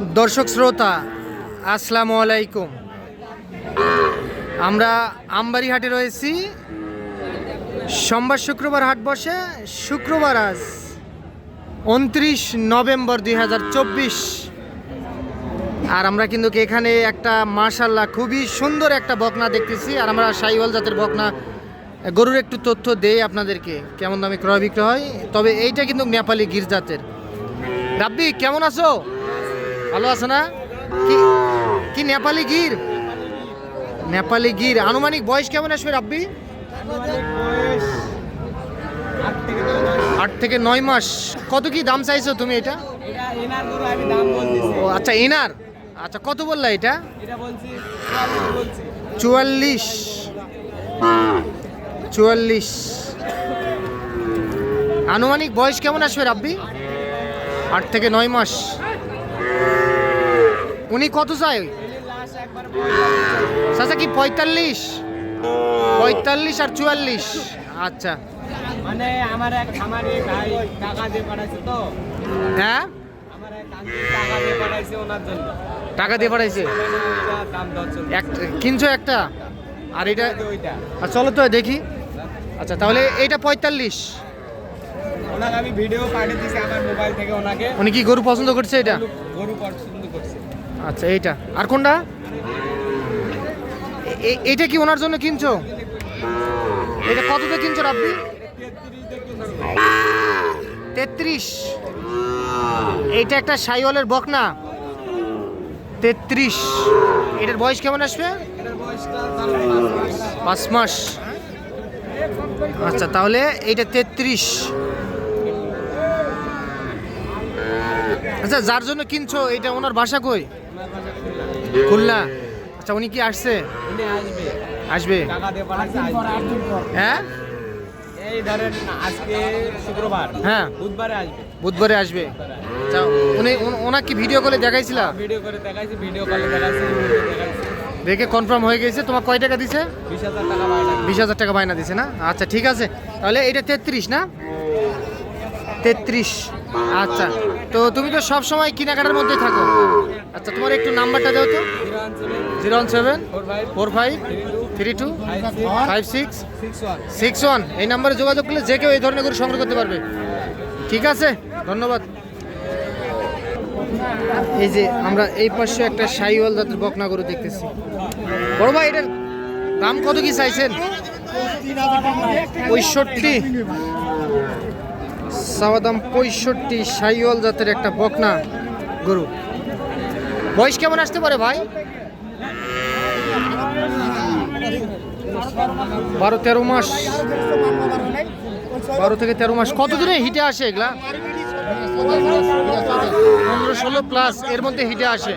দর্শক শ্রোতা, আসসালামু আলাইকুম। আমরা আমবাড়ি হাটে রয়েছি। সোমবার শুক্রবার হাট বসে। শুক্রবার আজ উনত্রিশ নভেম্বর দুই হাজার চব্বিশ। আর আমরা কিন্তু এখানে একটা মাশাল্লাহ খুবই সুন্দর একটা বকনা দেখতেছি। আর আমরা সাইওয়াল জাতের বকনা। গরুর একটু তথ্য দেই আপনাদেরকে, কেমন দামে ক্রয় বিক্রয় হয়। তবে এইটা কিন্তু নেপালি গির জাতের। রাব্বি, কেমন আছো? ভালো আছো না? কি কি নেপালি গির? নেপালি গির। আনুমানিক বয়স কেমন আসবে রাব্বি? আট থেকে নয় মাস। কত কি দাম চাইছো তুমি এটা? আচ্ছা এনার আচ্ছা কত বললা এটা? চুয়াল্লিশ। চুয়াল্লিশ। আনুমানিক বয়স কেমন আসবে রাব্বি? আট থেকে নয় মাস। উনি কত চায় চাচা কি পঁয়তাল্লিশ? পঁয়তাল্লিশ আর চুয়াল্লিশ। আচ্ছা। মানে আমার এক খামারি ভাই টাকা দিয়ে পাঠাইছে তো। হ্যাঁ? আমার এক টাকা দিয়ে পাঠাইছে ওনার জন্য। টাকা দিয়ে পাঠাইছে? কিনছো একটা? আর এটা আর চলো তো দেখি। আচ্ছা তাহলে এইটা পঁয়তাল্লিশ। ওনাকে আমি ভিডিও পাঠিয়ে দিয়েছি আমার মোবাইল থেকে ওনাকে। উনি কি গরু পছন্দ করছে এটা? গরু পছন্দ করছে আচ্ছা এইটা। আর কোনটা? এইটা কি ওনার জন্য কিনছো? এটা কততে কিনছো আপনি? তেত্রিশ। এইটা একটা সাইওয়ালের বকনা। তেত্রিশ। এটার বয়স কেমন আসবে? পাঁচ মাস। আচ্ছা তাহলে এইটা তেত্রিশ। আচ্ছা যার জন্য কিনছো এটা ওনার বাসা কই? খুলনা। আচ্ছা উনি কি আসছে? আসবে। হ্যাঁ? এই ধরেন আজকে শুক্রবার। হ্যাঁ। বুধবারে আসবে। বুধবারে আসবে। আচ্ছা উনি ওনাকে কি ভিডিও কলে দেখাইছিলা? ভিডিও করে দেখাইছি ভিডিও কলে দেখাইছি দেখে কনফার্ম হয়ে গেছে তোমার কয় টাকা দিছে? বিশ হাজার টাকা বিশ হাজার টাকা বায়না দিছে না? আচ্ছা ঠিক আছে। তাহলে এটা তেত্রিশ না? তেত্রিশ। আচ্ছা তো তুমি তো সব সময় কেনাকাটার মধ্যে থাকো। আচ্ছা তোমার একটু নাম্বারটা দাও তো। Zero one seven four five, three two, five, six six one. এই নাম্বারে যোগাযোগ করলে যে কেউ এই ধরনের করে সংগ্রহ করতে পারবে। ঠিক আছে? ধন্যবাদ। এই যে আমরা এই পাশে একটা সাইওয়াল জাতের বকনা গরু দেখতেছি। বড় ভাই, এটার দাম কত কি চাইছেন? পঁয়ষট্টি। চাওয়া দাম পঁয়ষট্টি সাইওয়াল জাতের একটা বকনা গরু। বয়স কেমন আসতে পারে ভাই? বারো তেরো মাস। বারো থেকে তেরো মাস। কত দিনে হিটে আসে এগুলা? পনেরো ষোলো প্লাস এর মধ্যে হিটে আসে।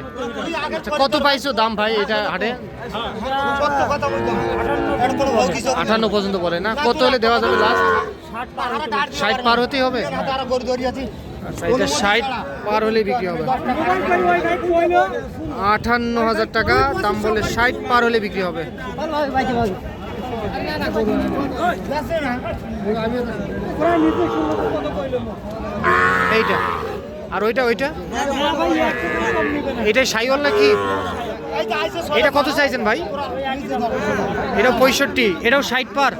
আচ্ছা কত পাইছো দাম ভাই এটা হাটে? আটান্ন। পর্যন্ত বলে না? কত হলে দেওয়া যাবে লাস্ট ষাট পার হতেই হবে? আচ্ছা এটা ষাট পার হলে বিক্রি হবে। আটান্ন হাজার টাকা দাম বলে ষাট পার হলে বিক্রি হবে। এইটা। আর ওইটা ওইটা? এটা সাইওয়াল নাকি? এটা কত চাইছেন ভাই? এটাও পঁয়ষট্টি, এটাও ষাট পার?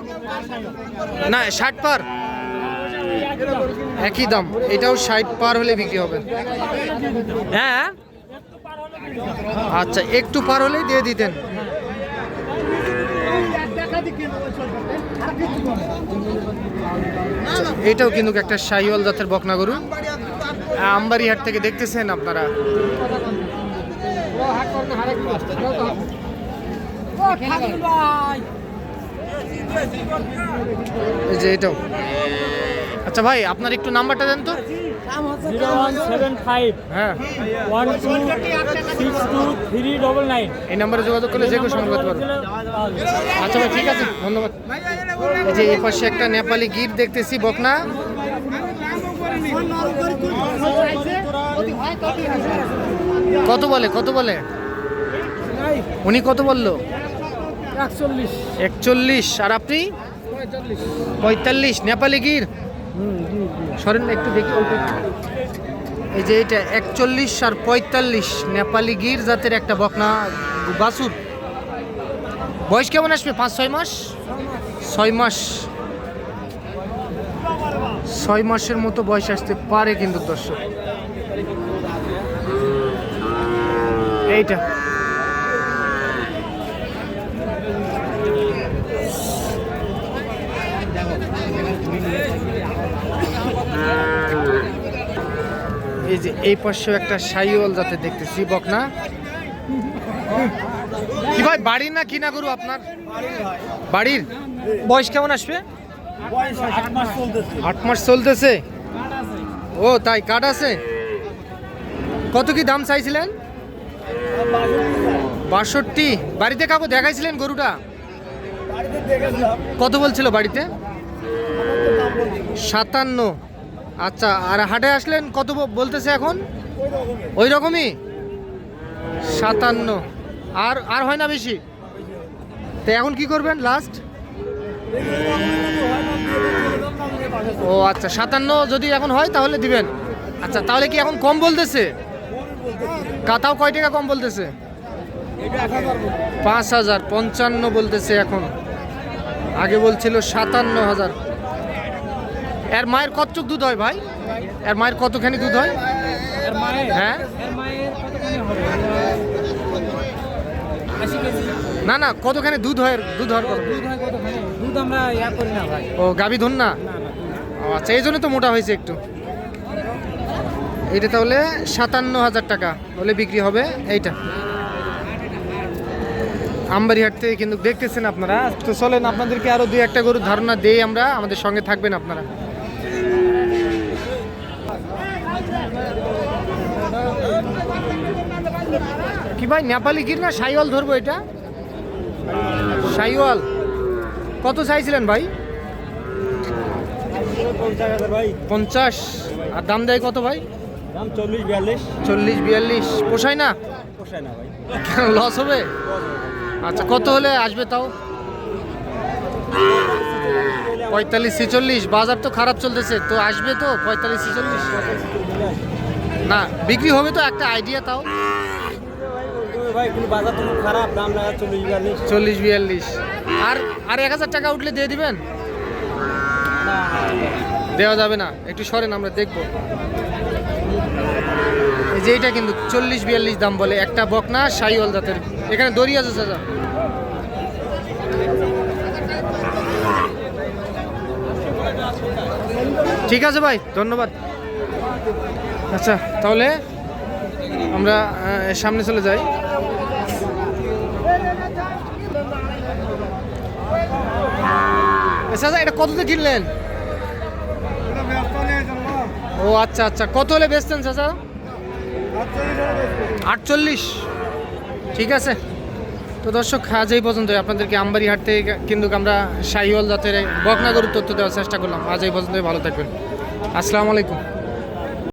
না, ষাট পার? একই দাম, এটাও ষাট পার হলে বিক্রি হবে। হ্যাঁ? আচ্ছা একটু পার হলেই দিয়ে দিতেন। এটাও কিন্তু একটা শাহিওয়াল জাতের বকনা গরু। আমবাড়ি হাট থেকে দেখতেছেন আপনারা। এই যে এটাও। আচ্ছা ভাই আপনার একটু নাম্বারটা দেন তো। Zero one seven five. হ্যাঁ। এই নাম্বারে যোগাযোগ করলে যে কেউ সংগ্রহ করতে পারবে আচ্ছা ভাই ঠিক আছে। ধন্যবাদ। এই যে এই পাশে একটা নেপালি গির দেখতেছি বকনা। কত বলে কত বলে? উনি কত বলল? একচল্লিশ। আর আপনি? পঁয়তাল্লিশ। নেপালি গির? সরেন একটু দেখি এই যে এটা একচল্লিশ আর পঁয়তাল্লিশ। নেপালি গির জাতের একটা বকনা বাছুর। বয়স কেমন আসবে? পাঁচ ছয় মাস? ছয় মাস। ছয় মাসের মতো বয়স আসতে পারে কিন্তু দর্শক। এইটা। এই যে এই পাশেও একটা সাইওয়াল যাতে দেখতেছি বকনা কি ভাই বাড়ির না কিনা গরু আপনার? বাড়ির? বয়স কেমন আসবে? আট মাস চলতেছে। আট মাস চলতেছে? ও তাই কাঠ আছে? কত কি দাম চাইছিলেন? বাষট্টি। বাড়িতে কাকু দেখাইছিলেন গরুটা? কত বলছিল বাড়িতে? সাতান্ন। আচ্ছা আর হাটে আসলেন কত বলতেছে এখন? ওই রকমই? সাতান্ন। আর আর হয় না বেশি? তো এখন কি করবেন লাস্ট ও আচ্ছা সাতান্ন যদি এখন হয় তাহলে দিবেন। আচ্ছা তাহলে কি এখন কম বলতেছে? কাতাও কয় টাকা কম বলতেছে? পাঁচ হাজার পঞ্চান্ন বলতেছে এখন। আগে বলছিল সাতান্ন হাজার। এর মায়ের কতটুক দুধ হয় ভাই? এর মায়ের কতখানি দুধ হয়? মায়ের হ্যাঁ? না না কতখানি দুধ হয় দুধ দুধ হয় দুধ আমরা ও গাভী ধন না? আচ্ছা এই জন্য তো মোটা হয়েছে একটু। এটা তাহলে সাতান্ন হাজার টাকা হলে বিক্রি হবে এইটা। আমবাড়িহাট থেকে কিন্তু দেখতেছেন আপনারা। তো চলেন, আপনাদেরকে আরও দুই একটা গরুর ধারণা দেই আমরা। আমাদের সঙ্গে থাকবেন আপনারা। কি ভাই, নেপালি গির না সাইওয়াল ধরবো এটা? সাইওয়াল। কত চাইছিলেন ভাই ভাই? পঞ্চাশ। আর দাম দেয় কত ভাই? দাম চল্লিশ বিয়াল্লিশ। চল্লিশ বিয়াল্লিশ। পোষায় না? পোষায় না ভাই। কেন লস হবে? আচ্ছা কত হলে আসবে তাও? পঁয়তাল্লিশ ছেচল্লিশ। বাজার তো খারাপ চলতেছে। তো আসবে তো পঁয়তাল্লিশ ছেচল্লিশ? না বিক্রি হবে তো একটা আইডিয়া তাও। বাজার খারাপ। চল্লিশ বিয়াল্লিশ। আর আর এক হাজার টাকা উঠলে দিয়ে দিবেন? দেওয়া যাবে না। একটু সরেন আমরা দেখব। যে এটা কিন্তু চল্লিশ বিয়াল্লিশ দাম বলে একটা বকনা সাইওয়াল জাতের। এখানে দড়ি আছে, চাচা। ঠিক আছে ভাই, ধন্যবাদ। আচ্ছা তাহলে আমরা সামনে চলে যাই। চাচা, এটা কততে কিনলেন? ও আচ্ছা আচ্ছা। কত হলে বেচতেন চাচা? আটচল্লিশ। ঠিক আছে। তো দর্শক, আজ এই পর্যন্ত আপনাদেরকে আমবাড়ি হাট থেকে কিন্তু আমরা শাহিওয়াল জাতের বকনা গরুর তথ্য দেওয়ার চেষ্টা করলাম। আজ এই পর্যন্তই। ভালো থাকবেন। আসসালামু আলাইকুম।